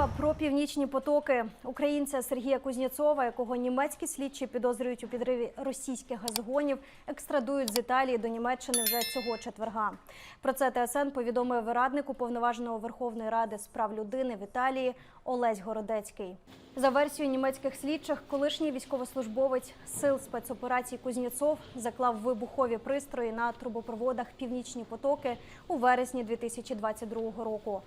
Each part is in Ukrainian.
Справа про північні потоки українця Сергія Кузнєцова, якого німецькі слідчі підозрюють у підриві російських газогонів, екстрадують з Італії до Німеччини вже цього четверга. Про це ТСН повідомив радник уповноваженого Верховної Ради з прав людини в Італії Олесь Городецький. За версією німецьких слідчих, колишній військовослужбовець сил спецоперацій Кузнєцов заклав вибухові пристрої на трубопроводах Північні потоки у вересні 2022 року.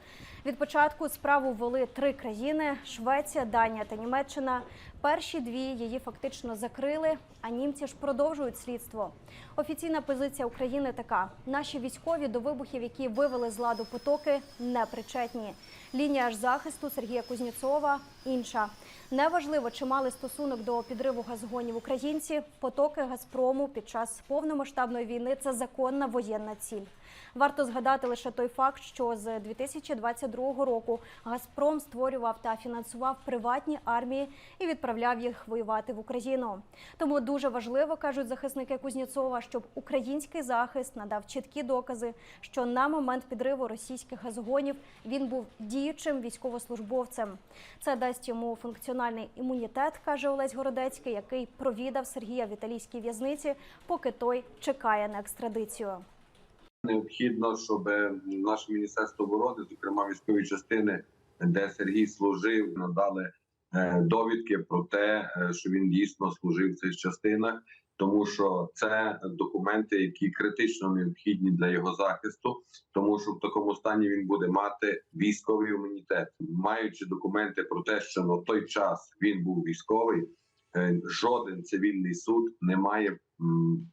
Від початку справу ввели три країни: Швеція, Данія та Німеччина. Перші дві її фактично закрили, а німці ж продовжують слідство. Офіційна позиція України така: наші військові до вибухів, які вивели з ладу потоки, не причетні. Лінія ж захисту Сергія Кузнєцова інша. Неважливо, чи мали стосунок до підриву газогонів українці. Потоки Газпрому під час повномасштабної війни це законна воєнна ціль. Варто згадати лише той факт, що з 2022 року Газпром створював та фінансував приватні армії і відправляв їх воювати в Україну. Тому дуже важливо кажуть захисники Кузнєцова, щоб український захист надав чіткі докази, що на момент підриву російських газогонів він був діючим військовослужбовцем. Це дасть йому функціональний імунітет, каже Олесь Городецький, який провідав Сергія в італійській в'язниці, поки той чекає на екстрадицію. Необхідно, щоб наше міністерство оборони, зокрема військові частини, де Сергій служив, надали е, довідки про те, е, що він дійсно служив в цих частинах, тому що це документи, які критично необхідні для його захисту, тому що в такому стані він буде мати військовий імунітет, маючи документи про те, що на той час він був військовий. е, Жоден цивільний суд не має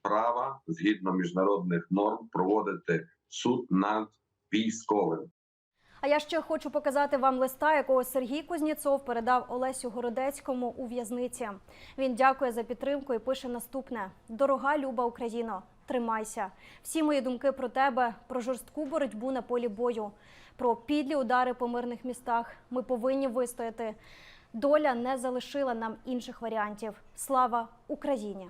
права згідно міжнародних норм проводити суд над військовим. А я ще хочу показати вам листа, якого Сергій Кузнєцов передав Олесю Городецькому у в'язниці. Він дякує за підтримку і пише наступне: Дорога Люба Україно, тримайся. Всі мої думки про тебе, про жорстку боротьбу на полі бою, про підлі удари по мирних містах. Ми повинні вистояти. Доля не залишила нам інших варіантів. Слава Україні!